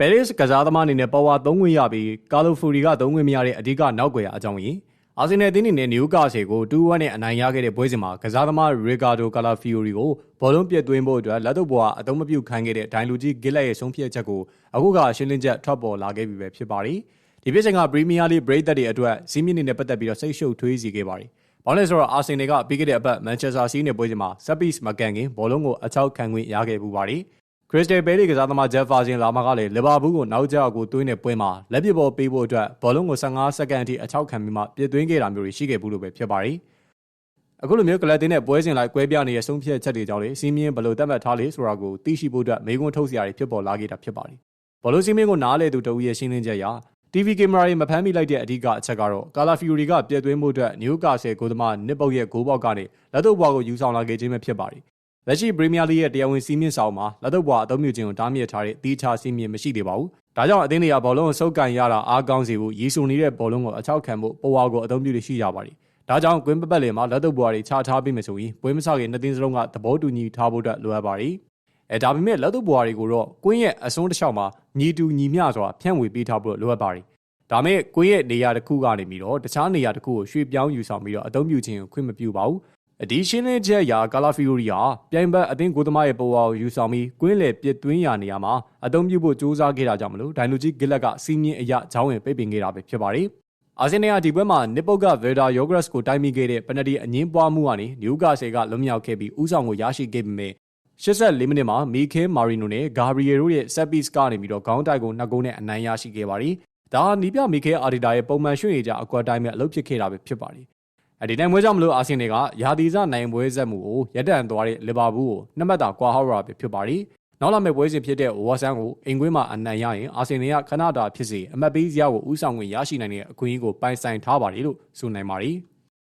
ပဲရစ်ကစားသမားအနေနဲ့ပေါ်ဝါသုံးခွင့်ရပြီးကာလိုဖူရီကသုံးခွင့်မရတဲ့အဓိကနောက်ွယ်အကြောင်းရင်းအာဆင်နယ်အသင်းအနေနဲ့နယူကာဆယ်ကို2-1နဲ့အနိုင်ရခဲ့တဲ့ပွဲစဉ်မှာကစားသမားရီကာဒိုကာလာဖီယိုရီကိုဘောလုံးပြည့်သွင်းဖို့အတွက်လက်တော့ပေါ်ကအသုံးမပြုခိုင်းခဲ့တဲ့ဒိုင်လူကြီးဂစ်လက်ရဲ့ဆုံးဖြတ်ချက်ကိုအခုကရှင်းလင်းချက်ထွက်ပေါ်လာခဲ့ပြီပဲဖြစ်ပါတယ်ဒီပြစ်ချိန်ကပရီးမီးယားလိဘရိတ်သက်တွေအတွက်စီးမြင့်နေနဲ့ပတ်သက်ပြီးတော့စိတ်ရှုပ်ထွေးစေခဲ့ပါတယ်ဘာလဲဆိုတော့အာဆင်နယ်ကပြီးခဲ့တဲ့အပတ်မန်ချက်စတာစီးနယ်ပွဲစဉ်မှာဆက်ပစ်မကန်ခင်ဘောလုံးကိုအချောက်ခံခွင့်ရခဲ့ပူပါတယ် ခရစ္စတယ်ဘဲလီကစားသမားဂျက်ဖာဆင်လာမကလည်းလီဗာပူးကိုနောက်ကျကိုသွင်းတဲ့ပွဲမှာလက်ပစ်ဘောပေးဖို့အတွက်ဘောလုံးကို15စက္ကန့်အထိအချောက်ခံပြီးမှပြစ်သွင်းခဲ့တာမျိုးတွေရှိခဲ့ဘူးလို့ပဲဖြစ်ပါတယ်။အခုလိုမျိုးကလပ်တင်းနဲ့ပွဲစဉ်လိုက်ကွဲပြားနေတဲ့ဆုံးဖြတ်ချက်တွေကြောင့်လေစီးမြင့်ဘလို့တတ်မှတ်ထားလေဆိုတာကိုသိရှိဖို့အတွက်မေးခွန်းထုတ်စရာတွေဖြစ်ပေါ်လာခဲ့တာဖြစ်ပါတယ်။ဘောလုံးစီးမြင့်ကိုနားလေသူတဦးရဲ့ရှင်းလင်းချက်အရ TV ကင်မရာတွေမဖမ်းမိလိုက်တဲ့အဓိကအချက်ကတော့ကာလာဖီယိုရီကပြည့်သွင်းမှုအတွက်နယူကာဆယ်ကိုသမားနစ်ပုတ်ရဲ့ဂိုးပေါက်ကနေလက်တော့ဘွားကိုယူဆောင်လာခဲ့ခြင်းပဲဖြစ်ပါတယ် လက်ရှိပရီးမီးယားလိရဲ့တရားဝင်စီးမြင့်ဆောင်မှာလက်တော့ဘွားအသုံးပြုခြင်းကိုတားမြစ်ထားတဲ့တီးခြားစီးမြင့်မရှိသေးပါဘူး။ဒါကြောင့်အသင်းတွေကဘောလုံးကိုစုပ်ကန်ရတာအားကောင်းစေဖို့ရီဆူနေတဲ့ဘောလုံးကိုအချောက်ခံဖို့ပေါ်ဝါကိုအသုံးပြုလို့ရှိရပါတယ်။ဒါကြောင့်ကွင်းပပတ်လင်မှာလက်တော့ဘွားတွေခြားထားပြီးမှဆိုရင်ပွဲမစခင်နှစ်သင်းစလုံးကသဘောတူညီထားဖို့အတွက်လိုအပ်ပါတယ်။အဲဒါပေမဲ့လက်တော့ဘွားတွေကိုတော့ကွင်းရဲ့အစွန်းတစ်လျှောက်မှာညီတူညီမျှစွာဖြန့်ဝေပေးထားဖို့လိုအပ်ပါတယ်။ဒါမဲ့ကွင်းရဲ့နေရာတစ်ခုကနေပြီးတော့တခြားနေရာတစ်ခုကိုရွှေ့ပြောင်းယူဆောင်ပြီးတော့အသုံးပြုခြင်းကိုခွင့်မပြုပါဘူး။ အဒီရှင်းလင်းချက်ရာကာလာဖီယိုရီဟာပြိုင်ဘက်အသင်းကိုသမားရဲ့ပေါ်ဝါကိုယူဆောင်ပြီးကွင်းလေပြစ်သွင်းရာနေရာမှာအသုံးပြုဖို့ကြိုးစားခဲ့တာကြောင့်မလို့ဒိုင်လူကြီးဂစ်လက်ကစီးမြင့်အရာချောင်းဝင်ပိတ်ပင်ခဲ့တာပဲဖြစ်ပါတယ်။အာဆင်နယ်ကဒီပွဲမှာနစ်ပုတ်ကဗေဒါယောဂရက်စ်ကိုတိုက်မိခဲ့တဲ့ပနဒီအငင်းပွားမှုကနေနျူကာဆယ်ကလွန်မြောက်ခဲ့ပြီးဥဆောင်ကိုရရှိခဲ့ပေမဲ့84မိနစ်မှာမီခဲမာရီနိုနဲ့ဂါဘရီယေရိုရဲ့ဆက်ပစ်ကနေပြီးတော့ခေါင်းတိုက်ကိုနှစ်ဂိုးနဲ့အနိုင်ရရှိခဲ့ပါတယ်။ဒါဟာနီးပြမီခဲအာဒီတာရဲ့ပုံမှန်ရွှေ့ရကြအကွက်တိုင်းမဲ့အလုပ်ဖြစ်ခဲ့တာပဲဖြစ်ပါတယ် အဲဒီနိုင်ပွဲကြောင့်မလို့အာဆင်နယ်ကယာတီဇနိုင်ပွဲဆက်မှုကိုရပ်တန့်သွားတဲ့လီဗာပူးကိုနှစ်မှတ်တာကွာဟောက်ရာပဲဖြစ်ပါတယ်။နောက်လာမယ့်ပွဲစဉ်ဖြစ်တဲ့ဝါဆန်ကိုအင်ကွင်းမှာအနိုင်ရရင်အာဆင်နယ်ကခဏတာဖြစ်စေအမှတ်ပေးစရာကိုဥဆောင်ဝင်ရရှိနိုင်တဲ့အခွင့်အရေးကိုပိုင်ဆိုင်ထားပါတယ်လို့ဆိုနိုင်ပါတယ်။